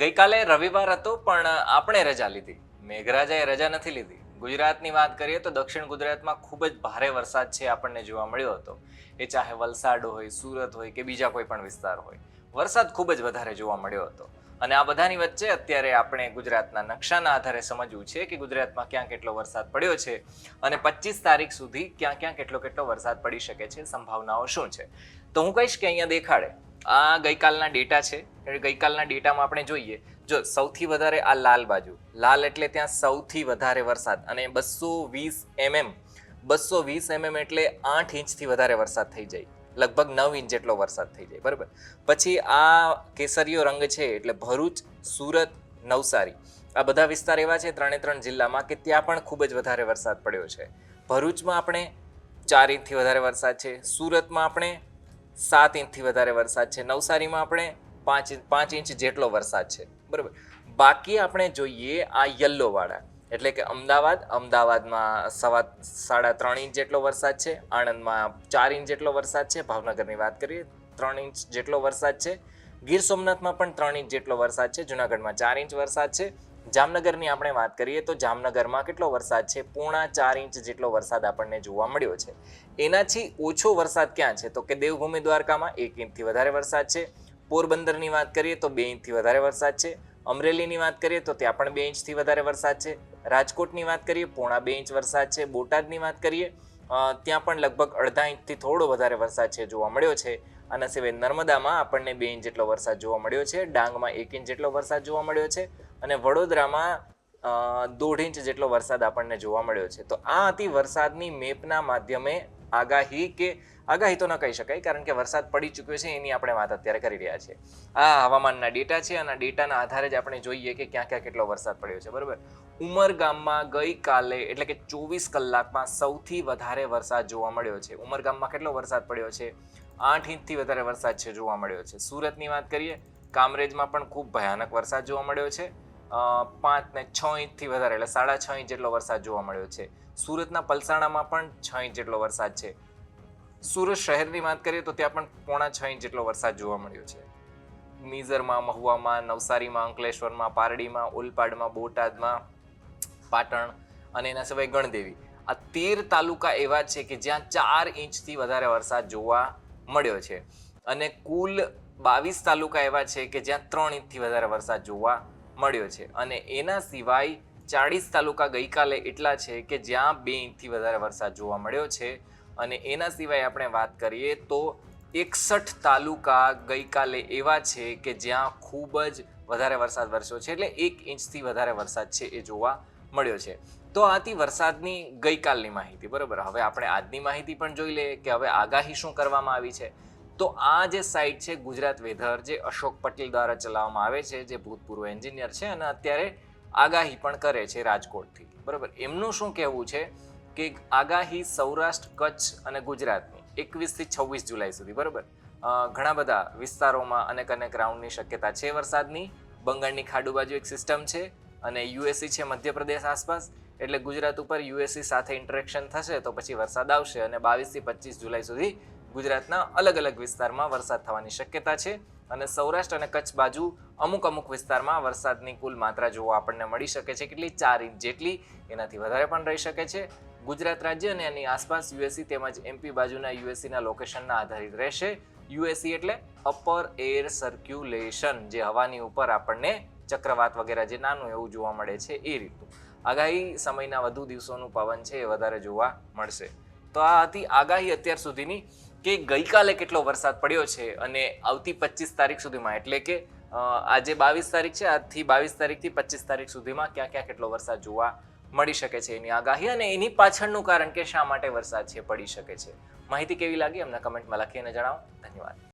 ગઈકાલે રવિવાર હતો, પણ આપણે રજા લીધી. મેઘરાજાએ રજા નથી લીધી. ગુજરાતની વાત કરીએ તો દક્ષિણ ગુજરાતમાં ખૂબ જ ભારે વરસાદ છે આપણને જોવા મળ્યો હતો. એ ચાહે વલસાડ હોય, સુરત હોય કે બીજા કોઈ પણ વિસ્તાર હોય, વરસાદ ખૂબ જ વધારે જોવા મળ્યો હતો. અને આ બધાની વચ્ચે અત્યારે આપણે ગુજરાતના નકશાના આધારે સમજવું છે કે ગુજરાતમાં ક્યાં કેટલો વરસાદ પડ્યો છે અને પચીસ તારીખ સુધી ક્યાં ક્યાં કેટલો કેટલો વરસાદ પડી શકે છે, સંભાવનાઓ શું છે? તો હું કહીશ કે અહીંયા દેખાડે. આ ગઈકાલના ડેટા છે. ગઈકાલના ડેટામાં આપણે જોઈએ, જો સૌથી વધારે આ લાલ બાજુ, લાલ એટલે ત્યાં સૌથી વધારે વરસાદ અને બસો વીસ એમએમ, બસો વીસ એમએમ એટલે આઠ ઇંચથી વધારે વરસાદ થઈ જાય, લગભગ નવ ઇંચ જેટલો વરસાદ થઈ જાય, બરાબર? પછી આ કેસરીયો રંગ છે એટલે ભરૂચ, સુરત, નવસારી, આ બધા વિસ્તાર એવા છે ત્રણે ત્રણ જિલ્લામાં કે ત્યાં પણ ખૂબ જ વધારે વરસાદ પડ્યો છે. ભરૂચમાં આપણે ચાર ઇંચથી વધારે વરસાદ છે, સુરતમાં આપણે સાત ઇંચથી વધારે વરસાદ છે, નવસારીમાં આપણે પાંચ પાંચ ઇંચ જેટલો વરસાદ છે. બરાબર? બાકી આપણે જોઈએ આ યલ્લો વાળા એટલે કે અમદાવાદ, અમદાવાદમાં સવા સાડા ત્રણ ઇંચ જેટલો વરસાદ છે, આણંદમાં ચાર ઇંચ જેટલો વરસાદ છે, ભાવનગરની વાત કરીએ, ત્રણ ઇંચ જેટલો વરસાદ છે. ગીર સોમનાથમાં પણ ત્રણ ઇંચ જેટલો વરસાદ છે, જુનાગઢમાં ચાર ઇંચ વરસાદ છે. જામનગરની આપણે વાત કરીએ તો જામનગરમાં કેટલો વરસાદ છે? પૂણા ચાર ઇંચ જેટલો વરસાદ આપણને જોવા મળ્યો છે. એનાથી ઓછો વરસાદ ક્યાં છે? તો કે દેવભૂમિ દ્વારકામાં એક ઇંચથી વધારે વરસાદ છે. પોરબંદરની વાત કરીએ તો બે ઇંચથી વધારે વરસાદ છે. અમરેલીની વાત કરીએ તો ત્યાં પણ બે ઇંચથી વધારે વરસાદ છે. રાજકોટની વાત કરીએ, પોણા બે ઇંચ વરસાદ છે. બોટાદની વાત કરીએ ત્યાં પણ લગભગ અડધા ઇંચથી થોડો વધારે વરસાદ છે જોવા મળ્યો છે. આના સિવાય નર્મદામાં આપણને બે ઇંચ જેટલો વરસાદ જોવા મળ્યો છે. ડાંગમાં એક ઇંચ જેટલો વરસાદ જોવા મળ્યો છે. અને વડોદરામાં દોઢ ઇંચ જેટલો વરસાદ આપણને જોવા મળ્યો છે. તો આ હતી વરસાદની મેપના માધ્યમે આગાહી કે આગાહી તો ન કહી શકાય, કારણ કે વરસાદ પડી ચૂક્યો છે, એની આપણે વાત અત્યારે કરી રહ્યા છીએ. આ હવામાનના ડેટા છે અને ડેટાના આધારે જ આપણે જોઈએ કે ક્યાં ક્યાં કેટલો વરસાદ પડ્યો છે, બરાબર? ઉમરગામમાં ગઈકાલે એટલે કે ચોવીસ કલાકમાં સૌથી વધારે વરસાદ જોવા મળ્યો છે. ઉમરગામમાં કેટલો વરસાદ પડ્યો છે? આઠ ઇંચથી વધારે વરસાદ છે જોવા મળ્યો છે. સુરતની વાત કરીએ, કામરેજમાં પણ ખૂબ ભયાનક વરસાદ જોવા મળ્યો છે. પાંચ ને છ ઇંચથી વધારે, એટલે સાડા છ ઇંચ જેટલો વરસાદ જોવા મળ્યો છે. સુરતના પલસાણામાં પણ છ ઇંચ જેટલો વરસાદ છે. સુરત શહેરની વાત કરીએ તો ત્યાં પણ પોણા છ ઇંચ જેટલો વરસાદ જોવા મળ્યો છે. નિઝરમાં મહુવામાં, નવસારીમાં, અંકલેશ્વરમાં, પારડીમાં, ઓલપાડમાં, બોટાદમાં, પાટણ અને એના સિવાય ગણદેવી. આ તેર તાલુકા એવા છે કે જ્યાં ચાર ઇંચથી વધારે વરસાદ જોવા મળ્યો છે. અને કુલ બાવીસ તાલુકા એવા છે કે જ્યાં ત્રણ ઇંચથી વધારે વરસાદ જોવા મળ્યો છે. અને એના સિવાય ચાળીસ તાલુકા ગઈકાલે એટલા છે કે જ્યાં બે ઇંચથી વધારે વરસાદ જોવા મળ્યો છે. અને એના સિવાય આપણે વાત કરીએ તો એકસઠ તાલુકા ગઈકાલે એવા છે કે જ્યાં ખૂબ જ વધારે વરસાદ વરસ્યો છે. એટલે એક ઇંચથી વધારે વરસાદ છે એ જોવા મળ્યો છે. તો આથી વરસાદની ગઈકાલની માહિતી, બરાબર? હવે આપણે આજની માહિતી પણ જોઈ લઈએ કે હવે આગાહી શું કરવામાં આવી છે? તો આ જે સાઇટ છે ગુજરાત વેધર, જે અશોક પટેલ દ્વારા ચલાવવામાં આવે છે, જે ભૂતપૂર્વ એન્જિનિયર છે અને અત્યારે આગાહી પણ કરે છે રાજકોટથી. બરાબર? એમનું શું કહેવું છે કે આગાહી સૌરાષ્ટ્ર, કચ્છ અને ગુજરાતની એકવીસથી છવ્વીસ જુલાઈ સુધી, બરાબર? ઘણા બધા વિસ્તારોમાં અનેક અનેક રાઉન્ડની શક્યતા છે વરસાદની. બંગાળની ખાડુ બાજુ એક સિસ્ટમ છે અને યુએસસી છે મધ્યપ્રદેશ આસપાસ. એટલે ગુજરાત ઉપર યુએસસી સાથે ઇન્ટરેક્શન થશે તો પછી વરસાદ આવશે અને બાવીસથી પચીસ જુલાઈ સુધી ગુજરાતના અલગ અલગ વિસ્તારમાં વરસાદ થવાની શક્યતા છે અને સૌરાષ્ટ્ર અને કચ્છ બાજુ અમુક અમુક વિસ્તારમાં વરસાદની કુલ માત્રા જોવા આપણને મળી શકે છે. કેટલી? ચાર ઇંચ જેટલી. એનાથી વધારે પણ રહી શકે છે. ગુજરાત રાજ્ય અને એની આસપાસ યુએસસી તેમજ એમપી બાજુના યુએસસીના લોકેશનના આધારિત રહેશે. યુએસસી એટલે અપર એર સર્ક્યુલેશન, જે હવાની ઉપર આપણને ચક્રવાત વગેરે જે નાનું એવું જોવા મળે છે એ રીતનું. આગાહી સમયના વધુ દિવસોનું પવન છે એ વધારે જોવા મળશે. તો આ હતી આગાહી અત્યાર સુધીની કે ગઈકાલે કેટલો વરસાદ પડ્યો છે અને આવતી પચીસ તારીખ સુધીમાં? એટલે કે આજે બાવીસ તારીખ છે, આજથી બાવીસ તારીખથી પચીસ તારીખ સુધીમાં ક્યાં ક્યાં કેટલો વરસાદ જોવા મળી શકે છે એની આગાહી અને એની પાછળનું કારણ કે શા માટે વરસાદ છે, પડી શકે છે? માહિતી કેવી લાગી? અમને કમેન્ટમાં લખીને જણાવો. ધન્યવાદ.